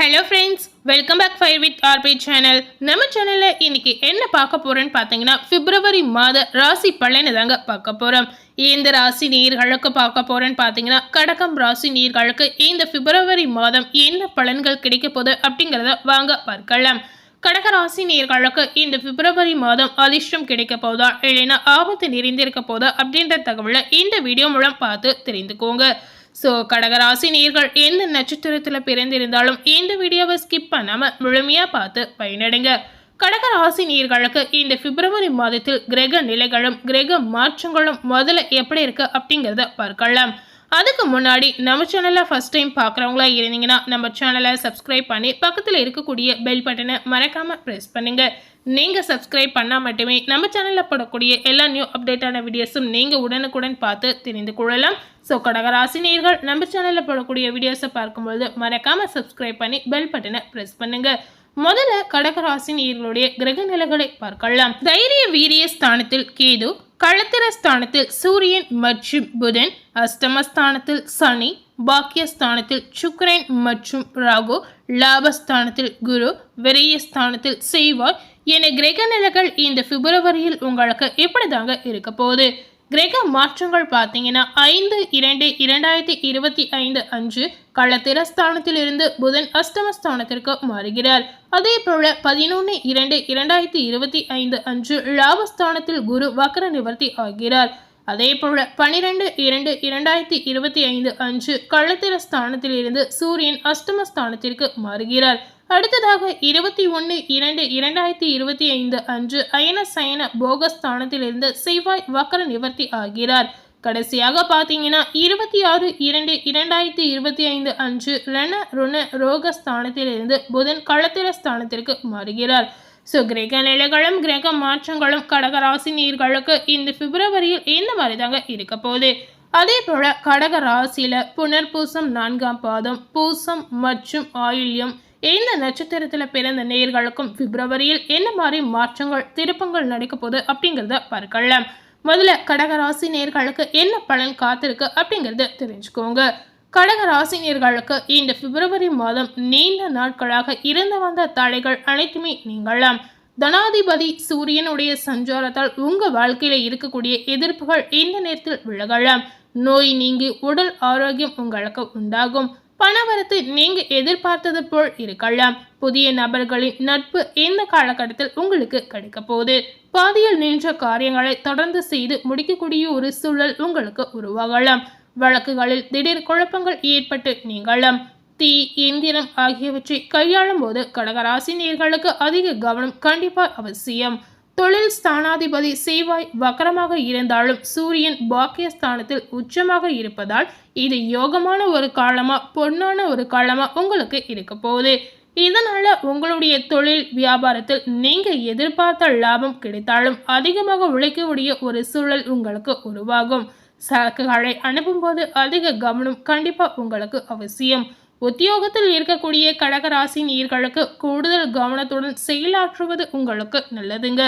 Hello friends welcome back fire with R P channel நம்ம சேனலில் இன்னைக்கு என்ன பார்க்க போறோம்னு பார்த்தீங்கன்னா பிப்ரவரி மாத ராசி பலனை தாங்க பார்க்க போகிறோம் இந்த ராசி நீர்களுக்கு பார்க்க போகிறேன்னு பார்த்தீங்கன்னா கடகம் ராசி நீர்களுக்கு இந்த பிப்ரவரி மாதம் என்ன பலன்கள் கிடைக்க போகுது அப்படிங்கிறத வாங்க பார்க்கலாம். கடகராசி நேர்களுக்கு இந்த பிப்ரவரி மாதம் அதிர்ஷ்டம் கிடைக்க போதா இல்லைன்னா ஆபத்து நிறைந்திருக்க போதா அப்படின்ற தகவலை இந்த வீடியோ மூலம் பார்த்து தெரிந்துக்கோங்க. ஸோ கடகராசி நீர்கள் எந்த நட்சத்திரத்தில் பிறந்திருந்தாலும் இந்த வீடியோவை ஸ்கிப் பண்ணாமல் முழுமையாக பார்த்து பயனடைங்க. கடகராசி நீர்களுக்கு இந்த பிப்ரவரி மாதத்தில் கிரக நிலைகளும் கிரக மாற்றங்களும் முதல்ல எப்படி இருக்குது அப்படிங்கிறத பார்க்கலாம். அதுக்கு முன்னாடி நம்ம சேனலை ஃபஸ்ட் டைம் பார்க்குறவங்களா இருந்தீங்கன்னா நம்ம சேனலை சப்ஸ்கிரைப் பண்ணி பக்கத்தில் இருக்கக்கூடிய பெல் பட்டனை மறக்காமல் ப்ரெஸ் பண்ணுங்கள் நீங்கள் சப்ஸ்கிரைப் பண்ணால் மட்டுமே நம்ம சேனலில் போடக்கூடிய எல்லா நியூ அப்டேட்டான வீடியோஸும் நீங்கள் உடனுக்குடன் பார்த்து தெரிந்து கொள்ளலாம். ஸோ கடகராசினியர்கள் நம்ம சேனலில் போடக்கூடிய வீடியோஸை பார்க்கும்போது மறக்காமல் சப்ஸ்கிரைப் பண்ணி பெல் பட்டனை ப்ரெஸ் பண்ணுங்கள் முதல்ல கடகராசினியர்களுடைய கிரக நிலைகளை பார்க்கலாம். தைரிய வீரிய ஸ்தானத்தில் கேது களத்திரஸ்தானத்தில் சூரியன் மற்றும் புதன் அஷ்டமஸ்தானத்தில் சனி பாக்கியஸ்தானத்தில் சுக்கரன் மற்றும் ராகு லாபஸ்தானத்தில் குரு விரயஸ்தானத்தில் செய்வார் என கிரக நிலைகள் இந்த பிப்ரவரியில் உங்களுக்கு இப்படிதாங்க இருக்க போகுது? கிரக மாற்றங்கள் பார்த்தீங்கன்னா ஐந்து இரண்டு இரண்டாயிரத்தி இருபத்தி ஐந்து அன்று களத்திரஸ்தானத்திலிருந்து புதன் அஷ்டமஸ்தானத்திற்கு மாறுகிறார். அதே போல பதினொன்று இரண்டு இரண்டாயிரத்தி இருபத்தி ஐந்து அன்று லாபஸ்தானத்தில் குரு வக்கர நிவர்த்தி ஆகிறார். அதே போல பனிரெண்டு இரண்டு இரண்டாயிரத்தி இருபத்தி ஐந்து அன்று கள்ளத்திரஸ்தானத்திலிருந்து சூரியன் அஷ்டமஸ்தானத்திற்கு மாறுகிறார். அடுத்ததாக இருபத்தி ஒன்று இரண்டு இரண்டாயிரத்தி இருபத்தி ஐந்து அன்று அயன சயன போகஸ்தானத்திலிருந்து செவ்வாய் வக்கர நிவர்த்தி ஆகிறார். கடைசியாக பார்த்தீங்கன்னா இருபத்தி ஆறு இரண்டு இரண்டாயிரத்தி இருபத்தி ஐந்து அன்று ரண ருண ரோகஸ்தானத்திலிருந்து புதன் களத்திர ஸ்தானத்திற்கு மாறுகிறார். ஸோ கிரக நிலைகளும் கிரக மாற்றங்களும் கடகராசி நீர்களுக்கு இந்த பிப்ரவரியில் இந்த மாதிரி தாங்க இருக்க போகுது? அதே போல கடகராசியில புனர்பூசம் நான்காம் பாதம் பூசம் மற்றும் ஆயுள்யம் இந்த நட்சத்திரத்தில் பிறந்த நேர்களுக்கும் பிப்ரவரியில் என்ன மாதிரி மாற்றங்கள் திருப்பங்கள் நடக்க போகுது அப்படிங்கிறத பார்க்கலாம் முதல்ல கடகராசி நேர்களுக்கு என்ன பலன் காத்திருக்கு அப்படிங்கிறத தெரிஞ்சுக்கோங்க. கடகராசி நேர்களுக்கு இந்த பிப்ரவரி மாதம் நீண்ட நாட்களாக இருந்து வந்த தடைகள் அனைத்துமே நீங்களாம் தனாதிபதி சூரியனுடைய சஞ்சாரத்தால் உங்க வாழ்க்கையில இருக்கக்கூடிய எதிர்ப்புகள் இந்த நேரத்தில் விலகலாம். நோய் நீங்கி உடல் ஆரோக்கியம் உங்களுக்கு உண்டாகும். பணவரத்து நீங்க எதிர்பார்த்தது போல் இருக்கலாம். புதிய நபர்களின் நட்பு இந்த காலகட்டத்தில் உங்களுக்கு கிடைக்க போகுது. பாதியில் நின்ற காரியங்களை தொடர்ந்து செய்து முடிக்கக்கூடிய ஒரு சூழல் உங்களுக்கு உருவாகலாம். வழக்குகளில் திடீர் குழப்பங்கள் ஏற்பட்டு நீங்களாம் தீ இயந்திரம் ஆகியவற்றை கையாளும் போது கடகராசி நேர்களுக்கு அதிக கவனம் கண்டிப்பாக அவசியம். தொழில் ஸ்தானாதிபதி செவ்வாய் வக்கரமாக இருந்தாலும் சூரியன் பாக்கியஸ்தானத்தில் உச்சமாக இருப்பதால் இது யோகமான ஒரு காலமா பொன்னான ஒரு காலமா உங்களுக்கு இருக்க போகுது. இதனால உங்களுடைய தொழில் வியாபாரத்தில் நீங்க எதிர்பார்த்த லாபம் கிடைத்தாலும் அதிகமாக உழைக்கக்கூடிய ஒரு சூழல் உங்களுக்கு உருவாகும். சரக்குகளை அனுப்பும்போது அதிக கவனம் கண்டிப்பா உங்களுக்கு அவசியம். உத்தியோகத்தில் இருக்கக்கூடிய கடகராசி நீர்களுக்கு கூடுதல் கவனத்துடன் செயலாற்றுவது உங்களுக்கு நல்லதுங்க.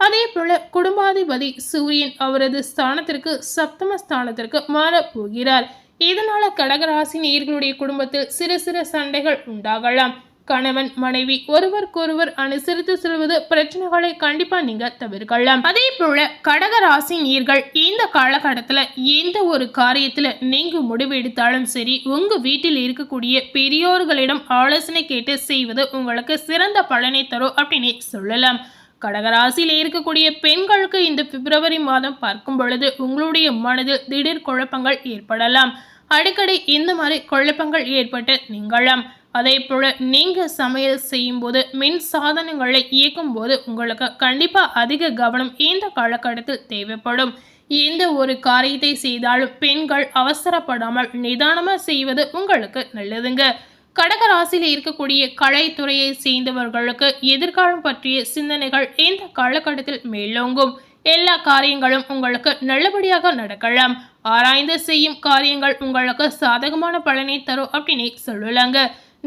அதே போல குடும்பாதிபதி சூரியன் அவரது ஸ்தானத்திற்கு சப்தம ஸ்தானத்திற்கு மாறப் போகிறார் இதனால கடகராசி நேர்களுடைய குடும்பத்தில் சிறு சிறு சண்டைகள் உண்டாகலாம். கணவன் மனைவி ஒருவருக்கொருவர் அனுசரித்து செல்வது பிரச்சனைகளை கண்டிப்பா நீங்க தவிர்க்கலாம். அதே போல கடகராசி நீர்கள் இந்த காலகட்டத்துல எந்த ஒரு காரியத்துல நீங்க முடிவு எடுத்தாலும் சரி உங்க வீட்டில் இருக்கக்கூடிய பெரியோர்களிடம் ஆலோசனை கேட்டு செய்வது உங்களுக்கு சிறந்த பலனை தரும் அப்படின்னு சொல்லலாம். கடகராசியில் இருக்கக்கூடிய பெண்களுக்கு இந்த பிப்ரவரி மாதம் பார்க்கும் பொழுது உங்களுடைய மனதில் திடீர் குழப்பங்கள் ஏற்படலாம். அடிக்கடி இந்த மாதிரி குழப்பங்கள் ஏற்பட்டு நீங்களாம் அதே போல் நீங்கள் சமையல் செய்யும்போது மின் சாதனங்களை இயக்கும் போது உங்களுக்கு கண்டிப்பாக அதிக கவனம் இந்த காலகட்டத்தில் தேவைப்படும். எந்த ஒரு காரியத்தை செய்தாலும் பெண்கள் அவசரப்படாமல் நிதானமாக செய்வது உங்களுக்கு நல்லதுங்க. கடகராசியில் இருக்கக்கூடிய கலைத்துறையை சேர்ந்தவர்களுக்கு எதிர்காலம் பற்றிய சிந்தனைகள் இந்த காலகட்டத்தில் மேலோங்கும். எல்லா காரியங்களும் உங்களுக்கு நல்லபடியாக நடக்கலாம். ஆராய்ந்து செய்யும் காரியங்கள் உங்களுக்கு சாதகமான பலனை தரும் அப்படின்னு சொல்லலாங்க.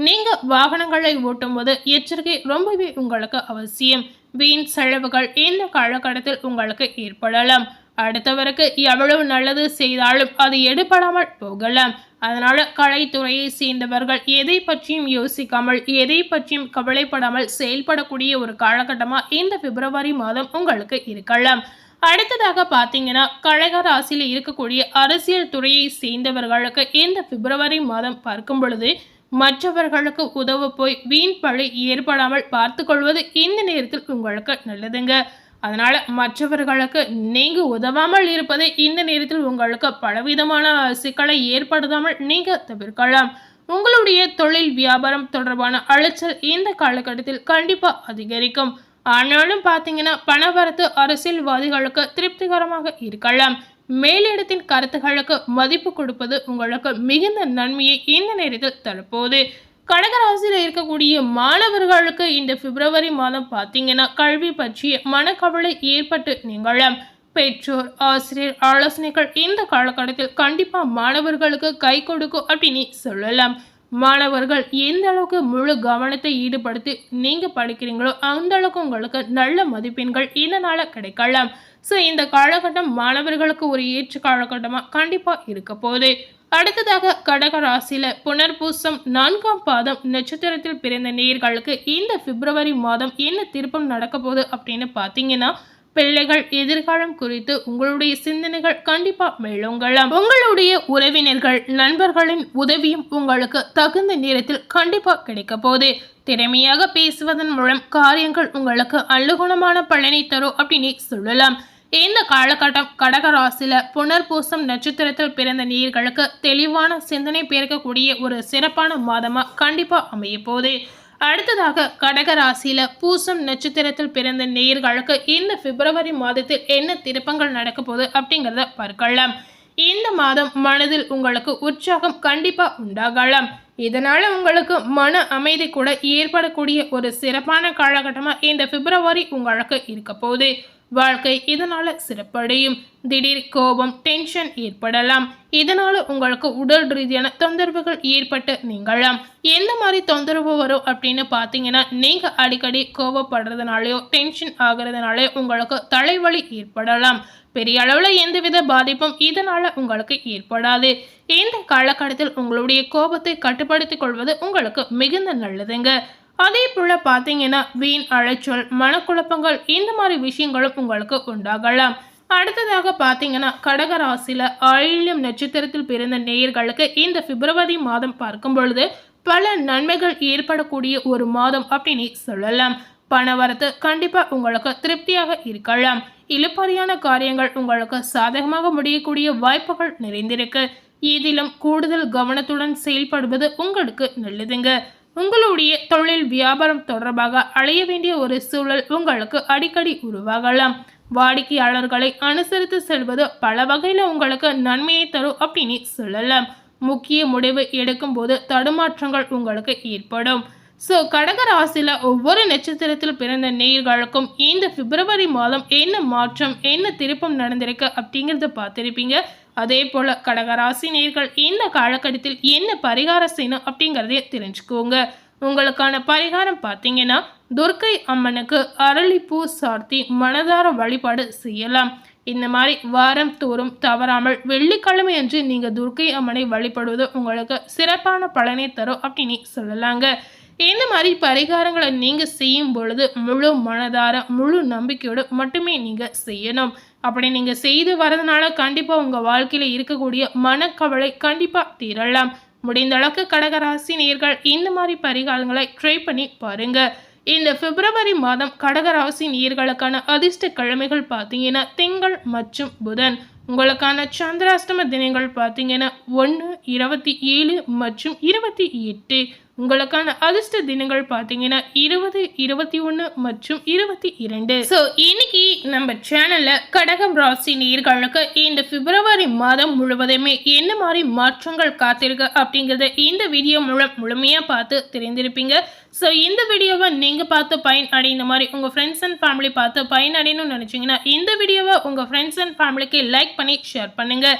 நீங்க வாகனங்களை ஓட்டும் போது எச்சரிக்கை ரொம்பவே உங்களுக்கு அவசியம். வீண் செலவுகள் இந்த காலகட்டத்தில் உங்களுக்கு ஏற்படலாம். அடுத்தவருக்கு எவ்வளவு நல்லது செய்தாலும் அது எடுபடாமல் போகலாம். அதனால் கலைத்துறையை சேர்ந்தவர்கள் எதை பற்றியும் யோசிக்காமல் எதை பற்றியும் கவலைப்படாமல் செயல்படக்கூடிய ஒரு காலகட்டமாக இந்த பிப்ரவரி மாதம் உங்களுக்கு இருக்கலாம். அடுத்ததாக பார்த்தீங்கன்னா கழக ராசியில் இருக்கக்கூடிய அரசியல் துறையை சேர்ந்தவர்களுக்கு இந்த பிப்ரவரி மாதம் பார்க்கும் பொழுது மற்றவர்களுக்கு உதவ போய் வீண் பழி ஏற்படாமல் பார்த்து கொள்வது இந்த நேரத்தில் உங்களுக்கு நல்லதுங்க. அதனால் மற்றவர்களுக்கு நீங்கள் உதவாமல் இருப்பது இந்த நேரத்தில் உங்களுக்கு பலவிதமான சிக்கலை ஏற்படுத்தாமல் நீங்கள் தவிர்க்கலாம். உங்களுடைய தொழில் வியாபாரம் தொடர்பான அலைச்சல் இந்த காலகட்டத்தில் கண்டிப்பாக அதிகரிக்கும். ஆனாலும் பார்த்தீங்கன்னா பணவரத்து அரசியல்வாதிகளுக்கு திருப்திகரமாக இருக்கலாம். மேலிடத்தின் கருத்துகளுக்கு மதிப்பு கொடுப்பது உங்களுக்கு மிகுந்த நன்மையை இந்த நேரத்தில் தரப்போகுது. கடகராசியில் இருக்கக்கூடிய மாணவர்களுக்கு இந்த பிப்ரவரி மாதம் பார்த்தீங்கன்னா கல்வி பற்றிய மனக்கவலை ஏற்பட்டு நிகழம் பெற்றோர் ஆசிரியர் ஆலோசனைகள் இந்த காலகட்டத்தில் கண்டிப்பாக மாணவர்களுக்கு கை கொடுக்கும் அப்படின்னு சொல்லலாம். மாணவர்கள் எந்த அளவுக்கு முழு கவனத்தை ஈடுபடுத்தி நீங்கள் படிக்கிறீங்களோ அந்த அளவுக்கு உங்களுக்கு நல்ல மதிப்பெண்கள் இதனால் கிடைக்கலாம். ஸோ இந்த காலகட்டம் மாணவர்களுக்கு ஒரு ஏற்ற காலகட்டமாக கண்டிப்பாக இருக்க போகுது. அடுத்ததாக கடக ராசியில புனர்பூசம் நான்காம் பாதம் நட்சத்திரத்தில் பிறந்த நேர்களுக்கு இந்த பிப்ரவரி மாதம் என்ன திருப்பம் நடக்க போகுது அப்படின்னு பார்த்தீங்கன்னா பிள்ளைகள் எதிர்காலம் குறித்து உங்களுடைய சிந்தனைகள் கண்டிப்பா மேலோங்கலாம். உங்களுடைய உறவினர்கள் நண்பர்களின் உதவியும் உங்களுக்கு தகுந்த நேரத்தில் கண்டிப்பா கிடைக்க போகுது. திறமையாக பேசுவதன் மூலம் காரியங்கள் உங்களுக்கு அழுகுணமான பலனை தரும் அப்படின்னு சொல்லலாம். இந்த காலகட்டம் கடகராசில புனர்பூசம் நட்சத்திரத்தில் பிறந்த நீர்களுக்கு தெளிவான சிந்தனை பெருக்கக்கூடிய ஒரு சிறப்பான மாதமா கண்டிப்பா அமைய போகுது. அடுத்ததாக கடகராசியில் பூசம் நட்சத்திரத்தில் பிறந்த நேர்களுக்கு இந்த பிப்ரவரி மாதத்தில் என்ன திருப்பங்கள் நடக்க போகுது அப்படிங்கிறத பார்க்கலாம். இந்த மாதம் மனதில் உங்களுக்கு உற்சாகம் கண்டிப்பா உண்டாகலாம். இதனால உங்களுக்கு மன அமைதி கூட ஏற்படக்கூடிய ஒரு சிறப்பான காலகட்டமா இந்த பிப்ரவரி உங்களுக்கு இருக்க போகுது. வாழ்க்கை இதனால் சிறப்படையும். திடீர் கோபம் டென்ஷன் ஏற்படலாம். இதனால் உங்களுக்கு உடல் ரீதியான தொந்தரவுகள் ஏற்பட்டு நீங்களாம் எந்த மாதிரி தொந்தரவு வரும் அப்படின்னு பார்த்தீங்கன்னா நீங்கள் அடிக்கடி கோபப்படுறதுனாலையோ டென்ஷன் ஆகிறதுனாலையோ உங்களுக்கு தலைவலி ஏற்படலாம். பெரிய அளவில் எந்தவித பாதிப்பும் இதனால் உங்களுக்கு ஏற்படாது. இந்த காலகட்டத்தில் உங்களுடைய கோபத்தை கட்டுப்படுத்திக் கொள்வது உங்களுக்கு மிகுந்த நல்லதுங்க. அதே போல் பார்த்தீங்கன்னா வீண் அழைச்சல் மனக்குழப்பங்கள் இந்த மாதிரி விஷயங்களும் உங்களுக்கு உண்டாகலாம். அடுத்ததாக பார்த்தீங்கன்னா கடகராசியில் ஆயில்யம் நட்சத்திரத்தில் பிறந்த நேயர்களுக்கு இந்த பிப்ரவரி மாதம் பார்க்கும் பொழுது பல நன்மைகள் ஏற்படக்கூடிய ஒரு மாதம் அப்படின்னு சொல்லலாம். பணவரத்து கண்டிப்பாக உங்களுக்கு திருப்தியாக இருக்கலாம். இழுப்பறியான காரியங்கள் உங்களுக்கு சாதகமாக முடியக்கூடிய வாய்ப்புகள் நிறைந்திருக்கு. இதிலும் கூடுதல் கவனத்துடன் செயல்படுவது உங்களுக்கு நல்லதுங்க. உங்களுடைய தொழில் வியாபாரம் தொடர்பாக அலைய வேண்டிய ஒரு சூழல் உங்களுக்கு அடிக்கடி உருவாகலாம். வாடிக்கையாளர்களை அனுசரித்து செல்வது பல வகையில் உங்களுக்கு நன்மையை தரும் அப்படின்னு சொல்லலாம். முக்கிய முடிவு எடுக்கும்போது தடுமாற்றங்கள் உங்களுக்கு ஏற்படும். ஸோ கடக ராசியில் ஒவ்வொரு நட்சத்திரத்தில் பிறந்த நேர்களுக்கும் இந்த பிப்ரவரி மாதம் என்ன மாற்றம் என்ன திருப்பம் நடந்திருக்கு அப்படிங்கிறத பார்த்துருப்பீங்க. அதே போல் கடகராசி நேர்கள் இந்த காலகட்டத்தில் என்ன பரிகாரம் செய்யணும் அப்படிங்கிறதே தெரிஞ்சுக்கோங்க. உங்களுக்கான பரிகாரம் பார்த்தீங்கன்னா துர்க்கை அம்மனுக்கு அரளிப்பூ சார்த்தி மனதார வழிபாடு செய்யலாம். இந்த மாதிரி வாரம் தோறும் தவறாமல் வெள்ளிக்கிழமை அன்று நீங்கள் துர்க்கை அம்மனை வழிபடுவது உங்களுக்கு சிறப்பான பலனை தரும் அப்படின்னு சொல்லலாங்க. இந்த மாதிரி பரிகாரங்களை நீங்கள் செய்யும் பொழுது முழு மனதார முழு நம்பிக்கையோடு மட்டுமே நீங்கள் செய்யணும். அப்படி நீங்கள் செய்து வரதுனால கண்டிப்பாக உங்கள் வாழ்க்கையில் இருக்கக்கூடிய மனக்கவலை கண்டிப்பாக தீரலாம் முடிந்த அளவுக்கு கடகராசி நேர்கள் இந்த மாதிரி பரிகாரங்களை ட்ரை பண்ணி பாருங்க. இந்த பிப்ரவரி மாதம் கடகராசி நீர்களுக்கான அதிர்ஷ்ட கிழமைகள் பார்த்தீங்கன்னா திங்கள் மற்றும் புதன். உங்களுக்கான சந்திராஷ்டம தினங்கள் பார்த்தீங்கன்னா ஒன்று இருபத்தி ஏழு மற்றும் இருபத்தி எட்டு. உங்களுக்கான அதிர்ஷ்ட தினங்கள் பார்த்தீங்கன்னா இருபது இருபத்தி ஒன்று மற்றும் இருபத்தி இரண்டு. ஸோ இன்னைக்கு நம்ம சேனலில் கடகம் ராசி நேர்களுக்கு இந்த பிப்ரவரி மாதம் முழுவதுமே என்ன மாதிரி மாற்றங்கள் காத்திருக்கு அப்படிங்கிறத இந்த வீடியோ மூலம் முழுமையாக பார்த்து தெரிந்திருப்பீங்க. ஸோ இந்த வீடியோவை நீங்கள் பார்த்து பயன் அடைந்த மாதிரி உங்கள் ஃப்ரெண்ட்ஸ் அண்ட் ஃபேமிலி பார்த்து பயன் அடையணும்னு நினச்சிங்கன்னா இந்த வீடியோவை உங்கள் ஃப்ரெண்ட்ஸ் அண்ட் ஃபேமிலிக்கு லைக் பண்ணி ஷேர் பண்ணுங்கள்